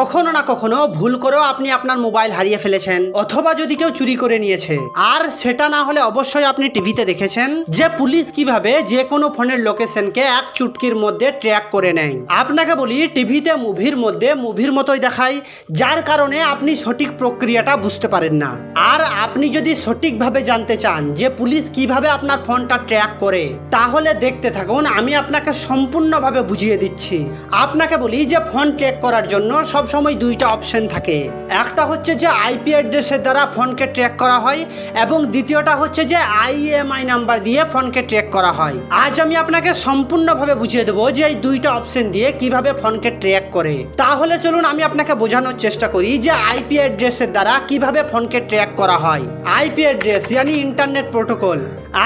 কখনো না কখনো ভুল করেও আপনি আপনার মোবাইল হারিয়ে ফেলেছেন, অথবা যদি কেউ চুরি করে নিয়েছে। আর সেটা না হলে অবশ্যই আপনি টিভিতে দেখেছেন যে পুলিশ কীভাবে যে কোনো ফোনের লোকেশনকে এক চুটকির মধ্যে ট্র্যাক করে নেয়। আপনাকে বলি, টিভিতে মুভির মধ্যে মুভির মতোই দেখায় যার কারণে আপনি সঠিক প্রক্রিয়াটা বুঝতে পারেন না। আর আপনি যদি সঠিকভাবে জানতে চান যে পুলিশ কীভাবে আপনার ফোনটা ট্র্যাক করে, তাহলে দেখতে থাকুন, আমি আপনাকে সম্পূর্ণভাবে বুঝিয়ে দিচ্ছি। আপনাকে বলি যে ফোন ট্র্যাক করার জন্য সবসময় দুইটা অপশন থাকে। একটা হচ্ছে যে আইপি অ্যাড্রেসের দ্বারা ফোনকে ট্র্যাক করা হয় এবং দ্বিতীয়টা হচ্ছে যে আইএমআই নাম্বার দিয়ে ফোনকে ট্র্যাক করা হয়। আজ আমি আপনাকে সম্পূর্ণভাবে বুঝিয়ে দেবো যে এই দুইটা অপশন দিয়ে কীভাবে ফোনকে ট্র্যাক করে। তাহলে চলুন আমি আপনাকে বোঝানোর চেষ্টা করি যে আইপি অ্যাড্রেসের দ্বারা কীভাবে ফোনকে ট্র্যাক করা হয়। আইপি অ্যাড্রেস ইয়ানি ইন্টারনেট প্রোটোকল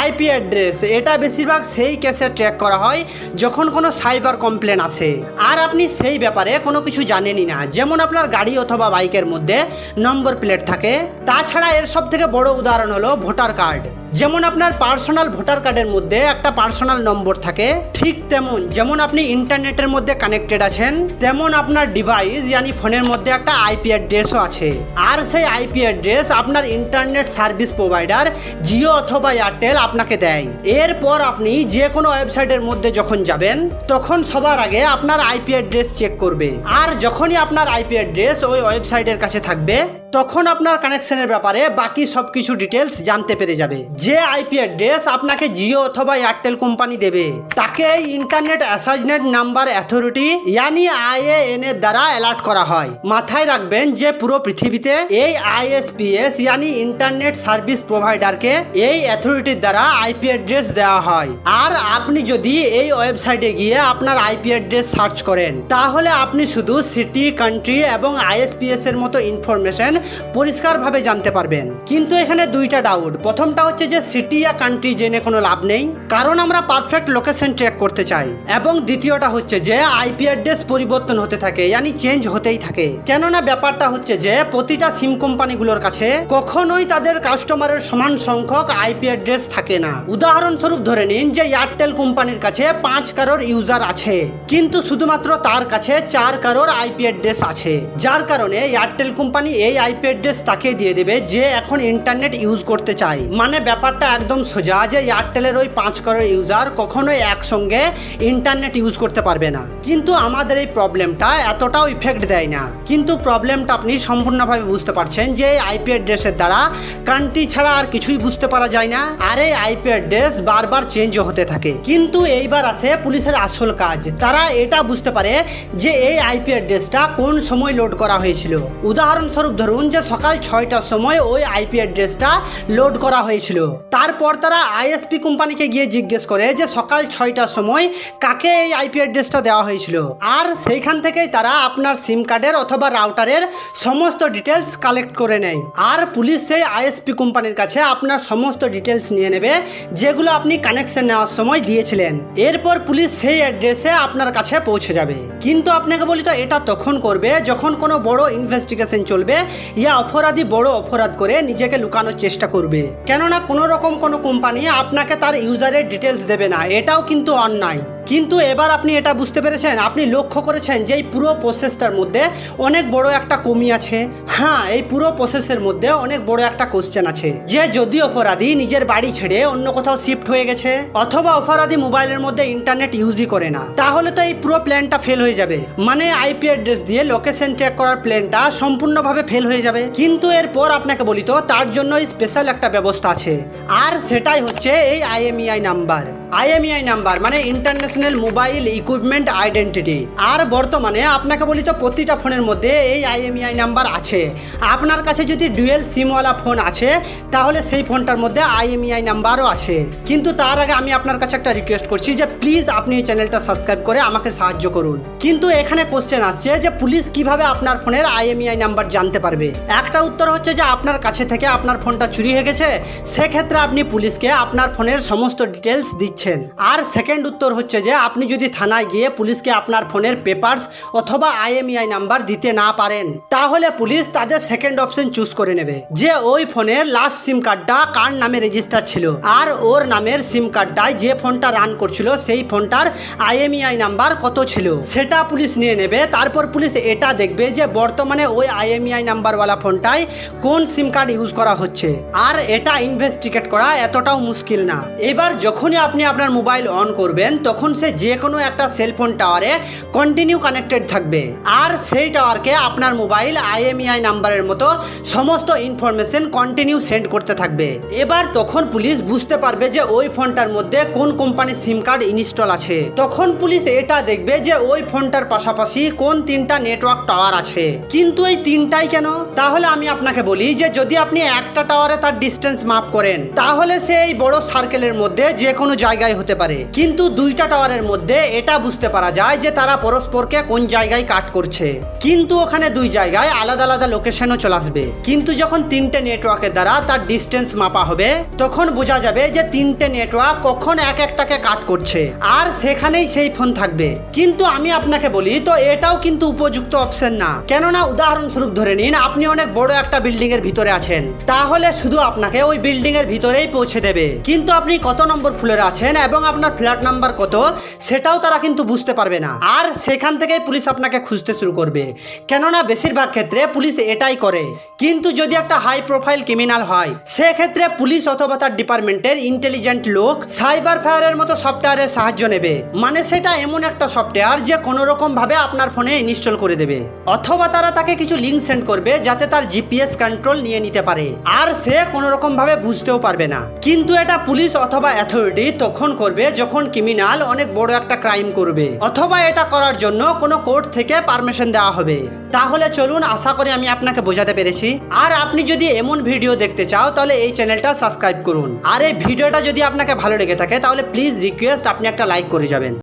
আইপি অ্যাড্রেস এটা বেশিরভাগ সেই কেসে ট্র্যাক করা হয় যখন কোনো সাইবার কমপ্লেন আসে আর আপনি সেই ব্যাপারে কোনো কিছু জানেনই না। যেমন আপনার গাড়ি অথবা বাইকের মধ্যে নম্বর প্লেট থাকে, তাছাড়া এর সব থেকে বড় উদাহরণ হলো ভোটার কার্ড। যেমন আপনার পার্সোনাল ভোটার কার্ডের মধ্যে একটা পার্সোনাল নম্বর থাকে, ঠিক তেমন যেমন আপনি ইন্টারনেটের মধ্যে কানেক্টেড আছেন, তেমন আপনার ডিভাইস ইয়ানি ফোনের মধ্যে একটা আইপি অ্যাড্রেসও আছে। আর সেই আইপি অ্যাড্রেস আপনার ইন্টারনেট সার্ভিস প্রোভাইডার জিও অথবা এয়ারটেল আপনাকে দেয়। এরপর আপনি যে কোনো ওয়েবসাইটের মধ্যে যখন যাবেন, তখন সবার আগে আপনার আইপি অ্যাড্রেস চেক করবে। আর যখনই আপনার আইপি অ্যাড্রেস ওই ওয়েবসাইটের কাছে থাকবে। তখন আপনার কানেকশনের ব্যাপারে বাকি সব কিছু ডিটেলস জানতে পেরে যাবে। যে আইপি অ্যাড্রেস আপনাকে জিও অথবা এয়ারটেল কোম্পানি দেবে, তাকে ইন্টারনেট অ্যাসাইজনেট নাম্বার অ্যাথরিটি ইয়ানি আইএএন এর দ্বারা অ্যালার্ট করা হয়। মাথায় রাখবেন যে পুরো পৃথিবীতে এই আইএসপিএস ইয়ানি ইন্টারনেট সার্ভিস প্রোভাইডারকে এই অ্যাথরিটির দ্বারা আইপি অ্যাড্রেস দেওয়া হয়। আর আপনি যদি এই ওয়েবসাইটে গিয়ে আপনার আইপি অ্যাড্রেস সার্চ করেন, তাহলে আপনি শুধু সিটি কান্ট্রি এবং আইএসপিএস এর মতো ইনফরমেশন পরিষ্কারভাবে জানতে পারবেন। কিন্তু এখানে দুইটা ডাউট প্রথমটা হচ্ছে যে সিটি या কান্ট্রি জেনে কোনো লাভ নেই। কারণ আমরা পারফেক্ট লোকেশন ট্র্যাক করতে চাই। এবং দ্বিতীয়টা হচ্ছে যে আইপি অ্যাড্রেস পরিবর্তন হতে থাকে ইয়ানি চেঞ্জ হতেই থাকে। কেননা ব্যাপারটা হচ্ছে যে প্রতিটা সিম কোম্পানিগুলোর কাছে কখনোই তাদের কাস্টমারের সমান সংখ্যক আইপি অ্যাড্রেস থাকে না। উদাহরণস্বরূপ ধরে নিন যে এয়ারটেল কোম্পানির কাছে পাঁচ কারোর ইউজার আছে, কিন্তু শুধুমাত্র তার কাছে চার কারোর আইপি অ্যাড্রেস আছে। যার কারণে এয়ারটেল কোম্পানি এই আইপি অ্যাড্রেস তাকে দিয়ে দেবে যে এখন ইন্টারনেট ইউজ করতে চায়। মানে ব্যাপারটা একদম সোজা যে এয়ারটেলের ওই পাঁচ কারোর ইউজার কখনোই একসঙ্গে ইন্টারনেট ইউজ করতে পারবে না। কিন্তু আমাদের এই প্রবলেমটা এতটাও ইফেক্ট দেয় না। কিন্তু প্রবলেমটা আপনি সম্পূর্ণভাবে বুঝতে পারছেন যে আইপি অ্যাড্রেসের দ্বারা কান্ট্রি ছাড়া আর কিছুই বুঝতে পারা যায় না। আর এই আইপি অ্যাড্রেস বারবার চেঞ্জ হতে থাকে। কিন্তু এইবার আসে পুলিশের আসল কাজ। তারা এটা বুঝতে পারে যে এই আইপি অ্যাড্রেসটা কোন সময় লোড করা হয়েছিল। উদাহরণস্বরূপ ধরুন যে সকাল ছয়টার সময় ওই আইপি অ্যাড্রেসটা লোড করা হয়েছিল। তারপর তারা আইএসপি কোম্পানিকে গিয়ে জিজ্ঞেস করে যে সকাল ছয়টার সময় কাকে এই আইপি অ্যাড্রেসটা দেওয়া হয়েছিল। আর সেইখান থেকেই তারা আপনার সিম কার্ডের অথবা রাউটারের সমস্ত ডিটেলস কালেক্ট করে নেয়। আর পুলিশ সেই আইএসপি কোম্পানির কাছে আপনার সমস্ত ডিটেলস নিয়ে নেবে, যেগুলো আপনি কানেকশন নেওয়ার সময় দিয়েছিলেন। এরপর পুলিশ সেই অ্যাড্রেসে আপনার কাছে পৌঁছে যাবে। কিন্তু আপনাকে বলি তো এটা তখন করবে যখন কোনো বড় ইনভেস্টিগেশন চলবে ইয়া অপরাধী বড় অপরাধ করে নিজেকে লুকানোর চেষ্টা করবে। কেননা কোনো রকম কোনো কোম্পানি আপনাকে তার ইউজারের ডিটেলস দেবে না। এটাও কিন্তু অন্যায়। কিন্তু এবার আপনি এটা বুঝতে পেরেছেন, আপনি লক্ষ্য করেছেন যে এই পুরো প্রসেসটার মধ্যে অনেক বড় একটা কমি আছে। হ্যাঁ এই পুরো প্রসেসের মধ্যে অনেক বড় একটা কোশ্চেন আছে। যে যদি অপরাধী নিজের বাড়ি ছেড়ে অন্য কোথাও শিফট হয়ে গেছে, অথবা অপরাধী মোবাইলের মধ্যে ইন্টারনেট ইউজই করে না, তাহলে তো এই পুরো প্ল্যানটা ফেল হয়ে যাবে। মানে আইপি অ্যাড্রেস দিয়ে লোকেশন ট্র্যাক করার প্ল্যানটা সম্পূর্ণভাবে ফেল হয়ে যাবে। কিন্তু এরপর আপনাকে বলি তো, তার জন্য স্পেশাল একটা ব্যবস্থা আছে। আর সেটাই হচ্ছে এই আইএমইআই নাম্বার আইএমইআই নাম্বার মানে ইন্টারন্যাশনাল মোবাইল ইকুইপমেন্ট আইডেন্টিটি আর বর্তমানে আপনাকে বলি তো প্রতিটা ফোনের মধ্যে এই আইএমইআই নাম্বার আছে। আপনার কাছে যদি ডুয়েল সিমওয়ালা ফোন আছে, তাহলে সেই ফোনটার মধ্যে আইএমইআই নাম্বারও আছে। কিন্তু তার আগে আমি আপনার কাছে একটা রিকোয়েস্ট করছি যে প্লিজ আপনি এই চ্যানেলটা সাবস্ক্রাইব করে আমাকে সাহায্য করুন। কিন্তু এখানে কোশ্চেন আসছে যে পুলিশ কীভাবে আপনার ফোনের আইএমইআই নাম্বার জানতে পারবে? একটা উত্তর হচ্ছে যে আপনার কাছে থেকে আপনার ফোনটা চুরি হয়ে গেছে, সেক্ষেত্রে আপনি পুলিশকে আপনার ফোনের সমস্ত ডিটেলস দিচ্ছেন। ভাবছেন আর সেকেন্ড উত্তর হচ্ছে যে, আপনি যদি থানায় গিয়ে পুলিশকে আপনার ফোনের পেপারস অথবা আইএমইআই নাম্বার দিতে না পারেন, তাহলে পুলিশ তাদের সেকেন্ড অপশন চুজ করে নেবে। যে ওই ফোনের লাস্ট সিম কার্ডটা কার নামে রেজিস্টার ছিল, আর ওর নামের সিম কার্ডটায় যে ফোনটা রান করছিল, সেই ফোনটার আইএমইআই নাম্বার কত ছিল? সেটা পুলিশ নিয়ে নেবে। তারপর পুলিশ এটা দেখবে যে, বর্তমানে ওই আইএমইআই নাম্বারওয়ালা ফোনটায় কোন সিম কার্ড ইউজ করা হচ্ছে। আর এটা ইনভেস্টিগেট করা এতটাও মুশকিল না। এবার যখনই আপনি আপনার মোবাইল অন করবেন, তখন সে যে কোনো একটা সেলফোন টাওয়ারে কন্টিনিউ কানেক্টেড থাকবে। আর সেই টাওয়ারকে আপনার মোবাইল আইএমইআই নাম্বারের মতো সমস্ত ইনফরমেশন কন্টিনিউ সেন্ড করতে থাকবে। এবার তখন পুলিশ বুঝতে পারবে যে ওই ফোনটার মধ্যে কোন কোম্পানির সিম কার্ড ইনস্টল আছে। তখন পুলিশ এটা দেখবে যে ওই ফোনটার পাশাপাশি কোন তিনটা নেটওয়ার্ক টাওয়ার আছে। কিন্তু এই তিনটাই কেন? তাহলে আমি আপনাকে বলি যে যদি আপনি একটা টাওয়ারে তার ডিস্টেন্স মাপ করেন, তাহলে সে এই বড় সার্কেলের মধ্যে যে কোনো জায়গায় হতে পারে। কিন্তু দুইটা টাওয়ারের মধ্যে এটা বুঝতে পারা যায় যে তারা পরস্পরকে কোন জায়গায় কাট করছে। কিন্তু ওখানে দুই জায়গায় আলাদা আলাদা লোকেশনও চলে আসবে। কিন্তু যখন তিনটে নেটওয়ার্কের দ্বারা তার ডিস্টেন্স মাপা হবে, তখন বোঝা যাবে যে তিনটে নেটওয়ার্ক কখন এক একটাকে কাট করছে। আর সেখানেই সেই ফোন থাকবে। কিন্তু আমি আপনাকে বলি, তো এটাও কিন্তু উপযুক্ত অপশন না। কেননা উদাহরণস্বরূপ ধরে নিন, আপনি অনেক বড় একটা বিল্ডিং এর ভিতরে আছেন। তাহলে শুধু আপনাকে ওই বিল্ডিং এর ভিতরেই পৌঁছে দেবে। কিন্তু আপনি কত নম্বর ফ্লোরে আছেন এবং আপনার ফ্ল্যাট নাম্বার কত, সেটাও তারা কিন্তু বুঝতে পারবে না। আর সেখান থেকেই পুলিশ আপনাকে খুঁজতে শুরু করবে। কেননা বেশিরভাগ ক্ষেত্রে পুলিশ এটাই করে। কিন্তু যদি একটা হাই প্রোফাইল ক্রিমিনাল হয়, সেক্ষেত্রে পুলিশ অথবা তার ডিপার্টমেন্টের ইন্টেলিজেন্ট লোক সাইবার ফায়ারের মতো সফটওয়্যারের সাহায্য নেবে। মানে সেটা এমন একটা সফটওয়্যার যে কোনো রকম ভাবে আপনার ফোনে ইনস্টল করে দেবে। অথবা তারা তাকে কিছু লিঙ্ক সেন্ড করবে যাতে তার জিপিএস কন্ট্রোল নিয়ে নিতে পারে। আর সে কোনো রকম ভাবে বুঝতেও পারবে না। কিন্তু এটা পুলিশ অথবা অ্যাথরিটি তখন করবে যখন ক্রিমিনাল অনেক বড় একটা ক্রাইম করবে। অথবা এটা করার জন্য কোনো কোর্ট থেকে পারমিশন দেওয়া হবে। তাহলে চলুন, আশা করি আমি আপনাকে বোঝাতে পেরেছি। আর আপনি যদি এমন ভিডিও দেখতে চাও, তাহলে এই চ্যানেলটা সাবস্ক্রাইব করুন। আর এই ভিডিওটা যদি আপনাকে ভালো লেগে থাকে, তাহলে প্লিজ রিকোয়েস্ট আপনি একটা লাইক করে যাবেন।